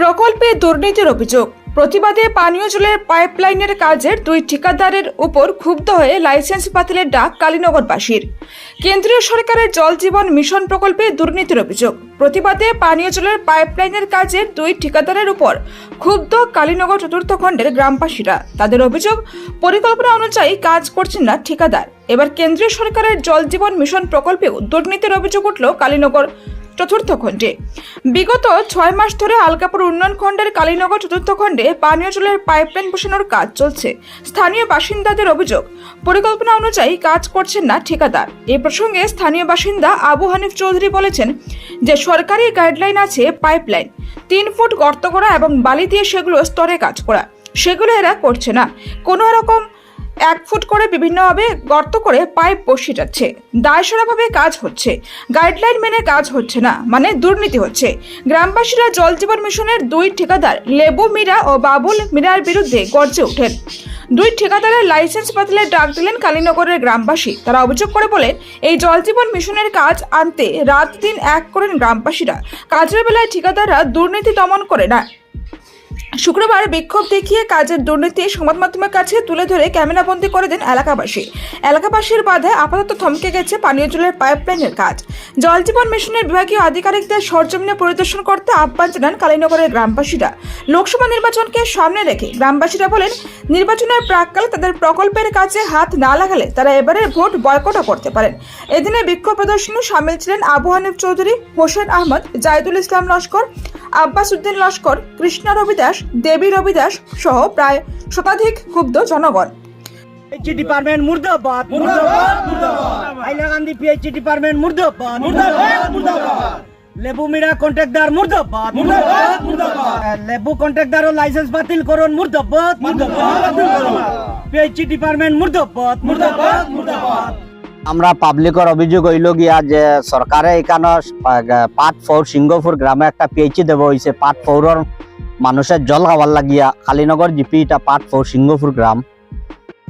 প্রকল্পে দুর্নীতির অভিযোগ। প্রতিবাদে পানীয় জলের পাইপলাইনের কাজের দুই ঠিকাদারের উপর ক্ষুব্ধ হয়ে লাইসেন্স বাতিলের ডাক কালীনগরবাসীর। কেন্দ্রীয় সরকারের জল জীবন মিশন প্রকল্পে দুর্নীতির অভিযোগ। প্রতিবাদে পানীয় জলের পাইপলাইনের কাজের দুই ঠিকাদারের উপর ক্ষুব্ধ কালীনগর চতুর্থ খণ্ডের গ্রামবাসীরা। তাদের অভিযোগ, পরিকল্পনা অনুযায়ী কাজ করছেন না ঠিকাদার। এবার কেন্দ্রীয় সরকারের জল জীবন মিশন প্রকল্পেও দুর্নীতির অভিযোগ উঠল কালীনগর চতুর্থ খণ্ডে। বিগত ছয় মাস ধরে আলকাপুর উন্নয়ন খণ্ডের কালীনগর চতুর্থ খণ্ডে পানীয় জলের পাইপলাইন বসানোর কাজ চলছে। স্থানীয় বাসিন্দাদের অভিযোগ, পরিকল্পনা অনুযায়ী কাজ করছেন না ঠিকাদার। এ প্রসঙ্গে স্থানীয় বাসিন্দা আবু হানিফ চৌধুরী বলেছেন যে, সরকারি গাইডলাইন আছে পাইপলাইন। তিন ফুট গর্ত করা এবং বালি দিয়ে সেগুলো স্তরে কাজ করা। সেগুলো এরা করছে না। কোনো রকম এক ফুট করে বিভিন্নভাবে গর্ত করে পাইপ বসিয়ে যাচ্ছে। দায়সারাভাবে কাজ হচ্ছে। গাইডলাইন মেনে কাজ হচ্ছে না মানে দুর্নীতি হচ্ছে। গ্রামবাসীরা জল জীবন মিশনের দুই ঠিকাদার লেবু মীরা ও বাবুল মীরার বিরুদ্ধে গর্জে ওঠেন। দুই ঠিকাদারের লাইসেন্স বাতিলের ডাক দিলেন কালীনগরের গ্রামবাসী। তারা অভিযোগ করে বলেন, এই জল জীবন মিশনের কাজ আনতে রাত দিন এক করেন গ্রামবাসীরা। কাজের বেলায় ঠিকাদাররা দুর্নীতি দমন করে না। শুক্রবার বিক্ষোভ দেখিয়ে কাজের দুর্নীতি সংবাদ মাধ্যমের কাছে তুলে ধরে ক্যামেরাবন্দি করে দেন এলাকাবাসী। এলাকাবাসীর বাধায় আপাতত থমকে গেছে পানীয় জলের পাইপলাইনের কাজ। জল জীবন মিশনের বিভাগীয় আধিকারিকদের সরজমিনে পরিদর্শন করতে আহ্বান জানান কালীনগরের গ্রামবাসীরা। লোকসভা নির্বাচনকে সামনে রেখে গ্রামবাসীরা বলেন, নির্বাচনের প্রাককালে তাদের প্রকল্পের কাছে হাত না লাগালে তারা এবারের ভোট বয়কটও করতে পারেন। এদিনে বিক্ষোভ প্রদর্শনে সামিল ছিলেন আবু হানিফ চৌধুরী, হোসেন আহমদ জাহিদুল ইসলাম লস্কর, আব্বাস উদ্দিন লস্কর, কৃষ্ণা রবি দাস দেবী রবি দাস সহ প্রায় শতাধিক ক্ষুব্ধ জনগণ। পিএইচই ডিপার্টমেন্ট মুর্দাবাদ। মুর্দাবাদ মুর্দাবাদ। পিএইচই ডিপার্টমেন্ট মুর্দাবাদ। মুর্দাবাদ মুর্দাবাদ। লেবু মিরা কন্ট্রাক্টর মুর্দাবাদ। মুর্দাবাদ মুর্দাবাদ। লেবু লাইসেন্স বাতিল করুন মুর্দাবাদ। মুর্দাবাদ পিএইচই ডিপার্টমেন্ট মুর্দাবাদ। মুর্দাবাদ মুর্দাবাদ। আমরা পাবলিকর অভিযোগ হইল গিয়া যে সরকারে এখানে পাট ফৌর সিংহপুর গ্রামে একটা পিএইচি দেব হয়েছে পাট ফৌরর মানুষের জল খাবার লাগিয়া কালীনগর জিপি এটা পাট ফৌর সিংহপুর গ্রাম।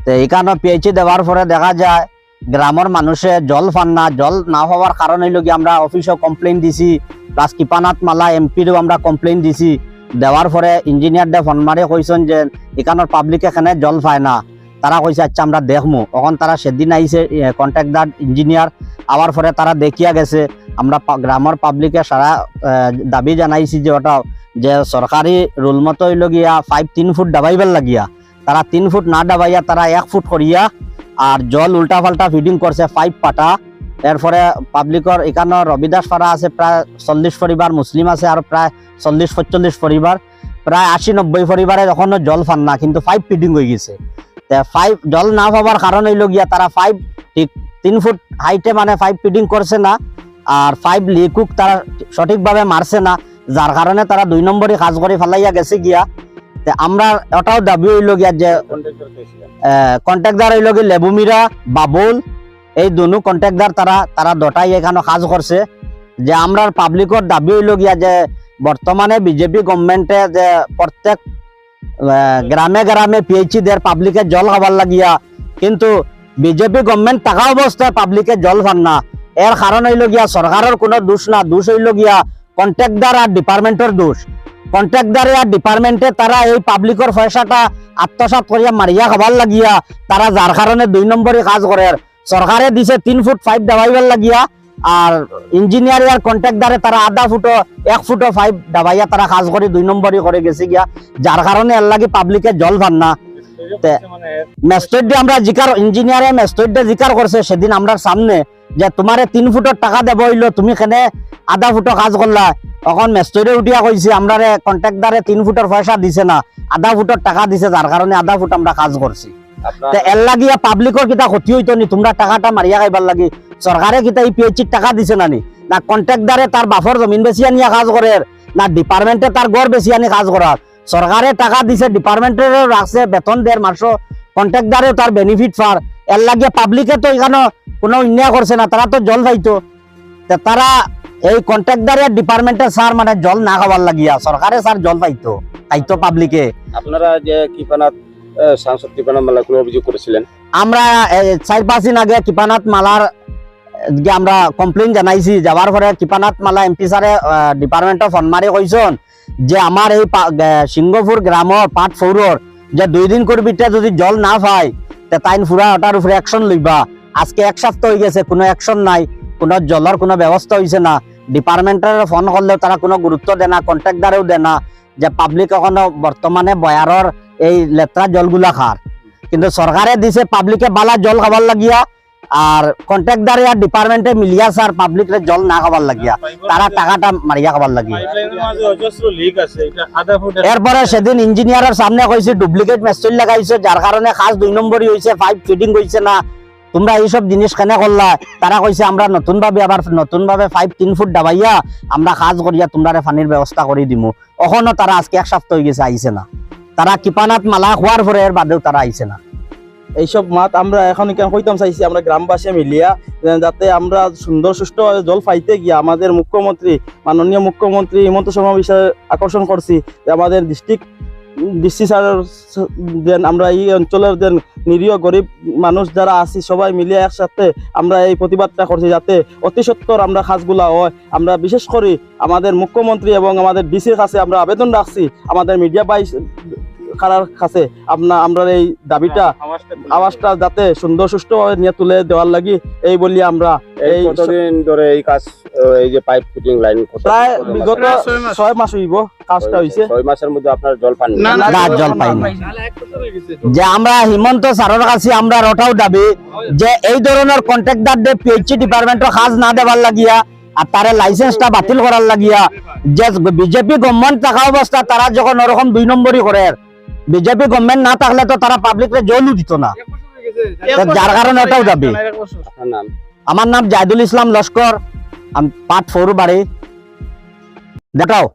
তো এখানে পিএইচি দেওয়ার পরে দেখা যায়, গ্রামের মানুষে জল পান না, জল না হওয়ার কারণ গিয়ে আমরা অফিসেও কমপ্লেন দিছি প্লাস কৃপানাথ মালা এমপিরও আমরা কমপ্লেন দিছি। দেওয়ার পরে ইঞ্জিনিয়ার দে ফোন মারি কইছেন যে এখানের পাবলিক এখানে জল পায় না? তারা কইছে আচ্ছা আমরা দেখমু। তখন তারা সেদিন আইছে কন্ট্রাক্টার ইঞ্জিনিয়ার আবার পরে তারা দেখিয়া গেছে। আমরা গ্রামের পাবলিকে সারা দাবি জানাইছি যে ওটা যে সরকারি রুল মতো হইল গিয়া ফাইভ তিন ফুট ডাবাইবার লাগিয়া। তারা তিন ফুট না ডাবাইয়া তারা এক ফুট করিয়া আর জল উল্টা পাল্টা ফিডিং করছে ফাইভ পাটা। এরপরে পাবলিকর এখানে রবিদাস পাড়া আছে প্রায় চল্লিশ পরিবার মুসলিম আছে আর প্রায় চল্লিশ পঁয়চল্লিশ পরিবার প্রায় আশি নব্বই পরিবারে এখনও জল ফান না, কিন্তু ফাইভ ফিডিং হয়ে গেছে। ফাইভ জল না পাবার কারণ হইল গিয়া তারা ফাইভ ঠিক তিন ফুট হাইটে মানে ফাইভ ফিডিং করছে না। আর ফাইভ লিকুক তারা সঠিকভাবে মারছে না, যার কারণে তারা দুই নম্বরই কাজ করে ফেলাইয়া গেছে গিয়া। আমরা ওটাও দাবি হইল গিয়া যে কন্ট্রাক্টর হইল গিয়ে লেবুমিরা বাবুল এই দুনু কন্ট্রাক্টর তারা তারা দটাই এখানে কাজ করছে। যে আমরা পাবলিকর দাবি হইল গিয়া যে, বর্তমানে বিজেপি গভর্নমেন্টে যে প্রত্যেক গ্রামে গ্রামে পিএইচি দের পাবলিকে জল খাবার লাগিয়া, কিন্তু বিজেপি গভর্নমেন্ট থাকা অবস্থায় পাবলিকে জল পান না। এর কারণ হইল গিয়া সরকারের কোনো দোষ না, দোষ হইল গিয়া কন্ট্রাক্টর আর ডিপার্টমেন্টের দোষ। কন্ট্রাক্টর আর ডিপার্টমেন্টে তারা এই পাবলিকের পয়সাটা আত্মসাৎ করিয়া মারিয়া খাবার লাগিয়া তারা যার কারণে দুই নম্বরে কাজ করে সরকারে দিছে তিন ফুট ফাইভ ডাবাইবার লাগিয়া আর ইঞ্জিনিয়ার আর কন্ট্রাক্টরে তারা আধা ফুটো, এক ফুটো ফাইভ ডাবাইয়া তারা কাজ করে দুই নম্বরই করে গেছে গিয়া। যার কারণে এর লাগি পাবলিকে জল পান না। মেস্ট্রেডে আমরা জিকার ইঞ্জিনিয়ারে মেস্ট্রেডে জিকার করছে সেদিন আমরা সামনে যে তোমারে তিন ফুটের টাকা দেব হইল তুমি কেনে আধা ফুটো কাজ করলা তখন মেস্ট্রেডে উঠিয়া কইছে আমরা কন্ট্রাক্টারে তিন ফুটের পয়সা দিছে না আধা ফুটের টাকা দিছে যার কারণে আধা ফুট আমরা কাজ করছি এর লাগিয়া পাবলিকর কিতা ক্ষতি হইতো নি? তোমরা টাকাটা মারিয়া খাইবার লাগি। সরকারে কিতা এই পিএইচি টাকা দিছে না নি? না কন্ট্রাক্টারে তার বাফর জমিন বেশি আনিয়া কাজ করে না ডিপার্টমেন্টে তার গড় বেশি আনি কাজ করার সরকারে টাকা দিছে ডিপার্টমেন্টেরও রাখছে বেতন দেড় মাসও কন্ট্রাক্টারেও তার বেনিফিট পার এর লাগিয়ে পাবলিকে তো এখানে কোনো অন্যায় করছে না তারা তো জল পাইতো তে তারা এই কন্ট্রাক্টারে ডিপার্টমেন্টে স্যার মানে জল না খাবার লাগিয়া সরকারে স্যার জল পাইতো পাইতো পাবলিকে আপনারা যে কৃপানাথ সাংসদ মাল্লা কোনো অভিযোগ করেছিলেন? আমরা চার পাঁচ দিন আগে কৃপানাথ মালার আমরা কমপ্লেইন জানাইছি যাওয়ার পরে কৃপানাথ মালা এমপি স্যারে ডিপার্টমেন্টে ফোন মারি কইছন যে আমার এই পা- গে- সিংহপুর গ্রামর পাট ফৌরর যে দুই দিন করবিটা যদি জল না পায় তে তাইন ফুরা ওটার উপরে অ্যাকশন লইবা। আজকে এক সপ্তাহ হয়ে গেছে কোনো অ্যাকশন নাই কোনো জলের কোনো ব্যবস্থা হয়েছে না। ডিপার্টমেন্টের ফোন করলেও তারা কোনো গুরুত্ব দেয় না কন্ট্রাক্টারেও দেয় না যে পাবলিক এখনও বর্তমানে বয়ারর এই লেত্রা জলগুলা খার। কিন্তু সরকারে দিছে পাবলিকে বালা জল খাবার লাগিয়া আর কন্ট্রাক্টারে আর ডিপার্টমেন্টে মিলিয়া স্যার পাবলিকের জল না খাবার লাগিয়া তারা টাকাটা মারিয়া খাবার লাগিয়া। এরপরে সেদিন ইঞ্জিনিয়ারের সামনে কইছে ডুপ্লিকেট মেশিন লাগাইছে যার কারণে খাস দুই নম্বরই হইছে পাইপ ফিটিং হইছে না তোমরা এইসব জিনিস কেন করলা? তারা কইছে, আমরা নতুন ভাবে আবার নতুন ভাবে ফাইভ তিন ফুট দাবাইয়া, আমরা কাজ করিয়া তোমরা পানির ব্যবস্থা করে দিমু। এখনও তারা আজকে এক সপ্তাহ হয়ে গেছে, আইছে না। তারা কৃপানাথ মালা খোয়ার পরে এর বাদেও তারা আইছে না। এইসব মাত আমরা এখন কেন কইতাম চাইছি, আমরা গ্রামবাসী মিলিয়া যাতে আমরা সুন্দর সুষ্ঠু জল পাইতে গিয়া আমাদের মুখ্যমন্ত্রী, মাননীয় মুখ্যমন্ত্রী হিমন্ত শর্মা বিষয়ে আকর্ষণ করছি, যে আমাদের ডিস্ট্রিক্ট ডিসি স্যার দেন আমরা এই অঞ্চলের দেন নিরীহ গরিব মানুষ যারা আছি, সবাই মিলে একসাথে আমরা এই প্রতিবাদটা করছি যাতে অতি সত্তর আমরা কাজগুলা হয়। আমরা বিশেষ করে আমাদের মুখ্যমন্ত্রী এবং আমাদের ডিসির কাছে আমরা আবেদন রাখছি, আমাদের মিডিয়া বাই কারার কাছে আপনা আমরা এই দাবিটা আওয়াজটা যাতে সুন্দর সুষ্ঠুভাবে নিয়ে তুলে দেওয়ার লাগি এই বলি আমরা এই কতদিন ধরে এই কাজ এই যে পাইপ ফিটিং লাইন প্রায় বিগত ছয় মাস। হইব কাজটা হইছে। মাসের মধ্যে আপনার জল পান না? জল পাইনি। যে আমরা হিমন্ত স্যারের কাছে আমরা ওটাও দাবি যে এই ধরনের কন্ট্রাক্টর দে পিএইচই ডিপার্টমেন্টের কাজ না দেবার লাগিয়া আর তারে লাইসেন্সটা বাতিল করার লাগিয়া যে বিজেপি গভর্নমেন্ট থাকা অবস্থা তারা যখন ওরকম দুই নম্বরই করে বিজেপি গভর্নমেন্ট না থাকলে তো তারা পাবলিকরে জলও দিত না। যার কারণে ওটাও যাবে। আমার নাম জায়দুল ইসলাম লস্কর আমি পাট ফরু বাড়ি। দেখাও।